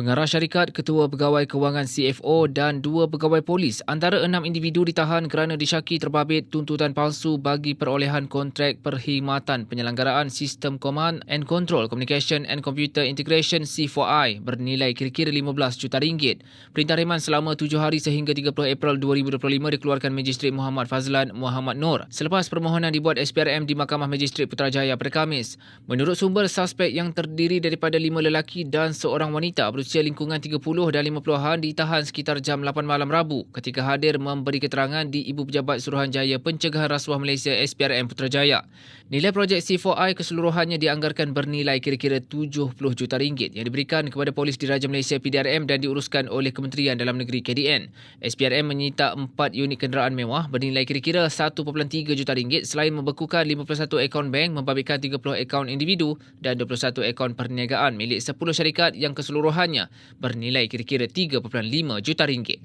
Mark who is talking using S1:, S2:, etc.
S1: Pengarah syarikat, ketua pegawai kewangan CFO dan dua pegawai polis antara enam individu ditahan kerana disyaki terbabit tuntutan palsu bagi perolehan kontrak perkhidmatan penyelenggaraan Sistem Command and Control Communication and Computer Integration C4I bernilai kira-kira 15 juta ringgit. Perintah reman selama tujuh hari sehingga 30 April 2025 dikeluarkan Magistrat Muhammad Fazlan Muhammad Nur selepas permohonan dibuat SPRM di Mahkamah Magistrat Putrajaya pada Khamis. Menurut sumber, suspek yang terdiri daripada lima lelaki dan seorang wanita berusia lingkungan 30 dan 50-an ditahan sekitar jam 8 malam Rabu ketika hadir memberi keterangan di Ibu Pejabat Suruhanjaya Pencegahan Rasuah Malaysia SPRM Putrajaya. Nilai projek C4I keseluruhannya dianggarkan bernilai kira-kira 70 juta ringgit yang diberikan kepada Polis Diraja Malaysia PDRM dan diuruskan oleh Kementerian Dalam Negeri KDN. SPRM menyita 4 unit kenderaan mewah bernilai kira-kira 1.3 juta ringgit selain membekukan 51 akaun bank membabitkan 30 akaun individu dan 21 akaun perniagaan milik 10 syarikat yang keseluruhannya bernilai kira-kira 3.5 juta ringgit.